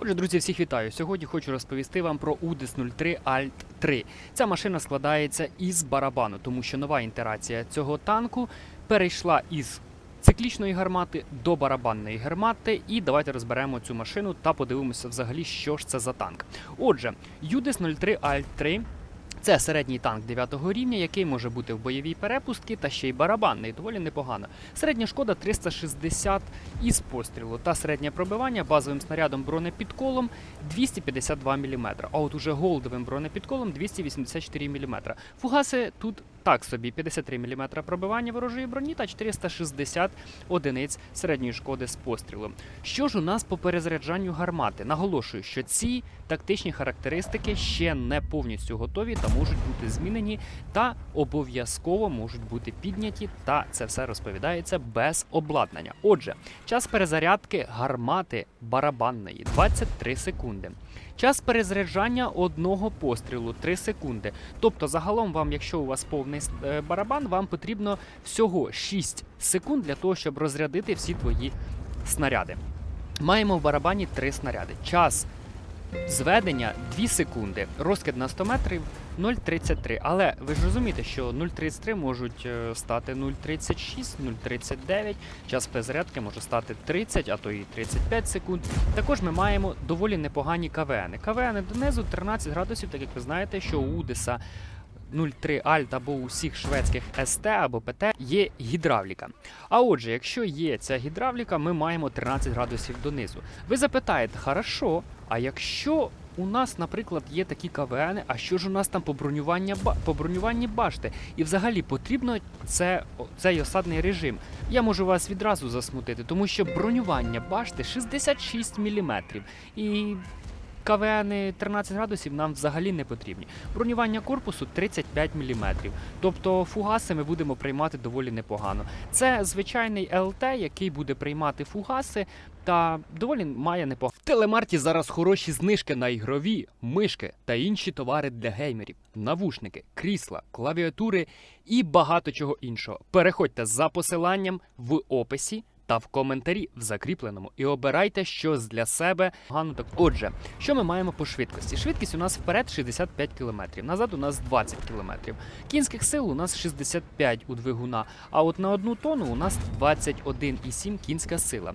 Отже, друзі, всіх вітаю. Сьогодні хочу розповісти вам про UDIS 03 Alt 3. Ця машина складається із барабану, тому що нова інтерація цього танку перейшла із циклічної гармати до барабанної гармати. І давайте розберемо цю машину та подивимося взагалі, що ж це за танк. Отже, UDIS 03 Alt 3 це середній танк 9 рівня, який може бути в бойовій перепустці та ще й барабанний, доволі непогано. Середня шкода 360 із пострілу та середнє пробивання базовим снарядом бронепідколом 252 мм, а от уже голдовим бронепідколом 284 мм. Фугаси тут так собі 53 мм пробивання ворожої броні та 460 одиниць середньої шкоди з пострілом. Що ж у нас по перезаряджанню гармати? Наголошую, що ці тактичні характеристики ще не повністю готові та можуть бути змінені та обов'язково можуть бути підняті, та це все розповідається без обладнання. Отже, час перезарядки гармати барабанної 23 секунди. Час перезаряджання одного пострілу 3 секунди. Тобто, загалом вам, якщо у вас повний е, барабан, вам потрібно всього 6 секунд для того, щоб розрядити всі твої снаряди. Маємо в барабані три снаряди. Час зведення 2 секунди. Розкид на 100 метрів 0,33. Але ви ж розумієте, що 0,33 можуть е, стати 0,36, 0,39. Час перезарядки може стати 30, а то і 35 секунд. Також ми маємо доволі непогані КВН. КВН донизу 13 градусів, так як ви знаєте, що у Удеса 03 Alt або у всіх шведських СТ або ПТ є гідравліка. А отже, якщо є ця гідравліка, ми маємо 13 градусів донизу. Ви запитаєте, хорошо, а якщо у нас, наприклад, є такі КВН, а що ж у нас там по бронювання ба- по бронюванні башти? І взагалі потрібно це, цей осадний режим. Я можу вас відразу засмутити, тому що бронювання башти 66 мм. І КВН 13 градусів нам взагалі не потрібні. Бронювання корпусу 35 мм. Тобто фугаси ми будемо приймати доволі непогано. Це звичайний ЛТ, який буде приймати фугаси. Та доволі має непогано. В телемарті зараз хороші знижки на ігрові, мишки та інші товари для геймерів, навушники, крісла, клавіатури і багато чого іншого. Переходьте за посиланням в описі та в коментарі в закріпленому і обирайте щось для себе. Гану так. Отже, що ми маємо по швидкості? Швидкість у нас вперед 65 км, назад у нас 20 км. Кінських сил у нас 65 у двигуна, а от на одну тонну у нас 21,7 кінська сила.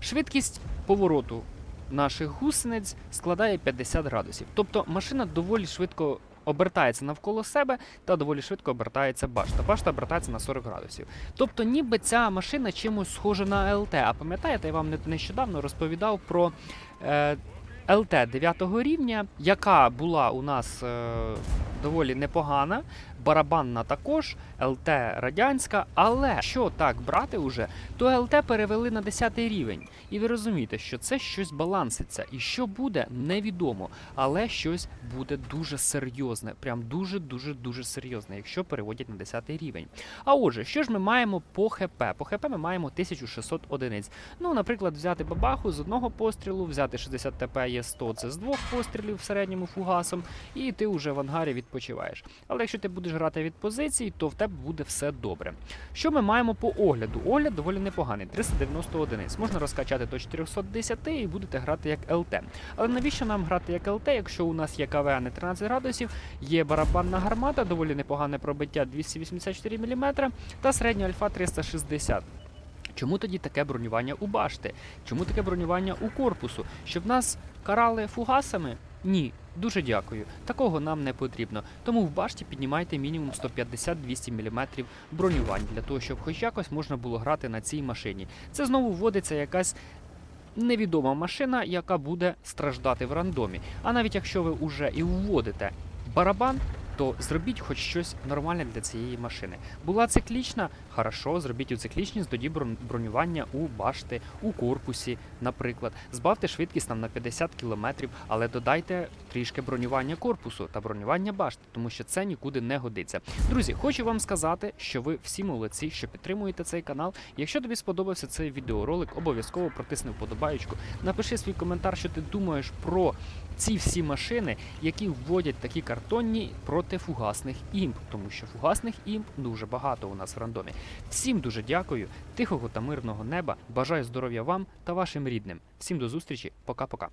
Швидкість повороту наших гусениць складає 50 градусів. Тобто машина доволі швидко обертається навколо себе та доволі швидко обертається башта. Башта обертається на 40 градусів. Тобто, ніби ця машина чимось схожа на ЛТ. А пам'ятаєте, я вам не- нещодавно розповідав про. Е, ЛТ 9 рівня, яка була у нас е, доволі непогана, барабанна також, ЛТ радянська, але що так брати уже, то ЛТ перевели на 10 рівень. І ви розумієте, що це щось баланситься. І що буде, невідомо. Але щось буде дуже серйозне. Прям дуже-дуже дуже серйозне, якщо переводять на 10 рівень. А отже, що ж ми маємо по ХП? По ХП ми маємо 1600 одиниць. Ну, наприклад, взяти бабаху з одного пострілу, взяти 60 ТП є 100, це з двох пострілів в середньому фугасом, і ти вже в ангарі відпочиваєш. Але якщо ти будеш грати від позицій, то в тебе буде все добре. Що ми маємо по огляду? Огляд доволі непоганий, 390 одиниць. Можна розкачати до 410 і будете грати як ЛТ. Але навіщо нам грати як ЛТ, якщо у нас є КВН 13 градусів, є барабанна гармата, доволі непогане пробиття 284 мм та середня альфа 360. Чому тоді таке бронювання у башти? Чому таке бронювання у корпусу? Щоб нас карали фугасами? Ні, дуже дякую. Такого нам не потрібно. Тому в башті піднімайте мінімум 150-200 мм бронювань для того, щоб хоч якось можна було грати на цій машині. Це знову вводиться якась невідома машина, яка буде страждати в рандомі. А навіть якщо ви вже і вводите барабан, то зробіть хоч щось нормальне для цієї машини. Була циклічна, хорошо, зробіть у циклічність, тоді бронювання у башти, у корпусі, наприклад. Збавте швидкість там на 50 км, але додайте трішки бронювання корпусу та бронювання башти, тому що це нікуди не годиться. Друзі, хочу вам сказати, що ви всі молодці, що підтримуєте цей канал. Якщо тобі сподобався цей відеоролик, обов'язково протисни вподобаєчку. Напиши свій коментар, що ти думаєш про ці всі машини, які вводять такі картонні проти фугасних імп, тому що фугасних імп дуже багато у нас в рандомі. Всім дуже дякую, тихого та мирного неба. Бажаю здоров'я вам та вашим рідним. Всім до зустрічі, пока-пока.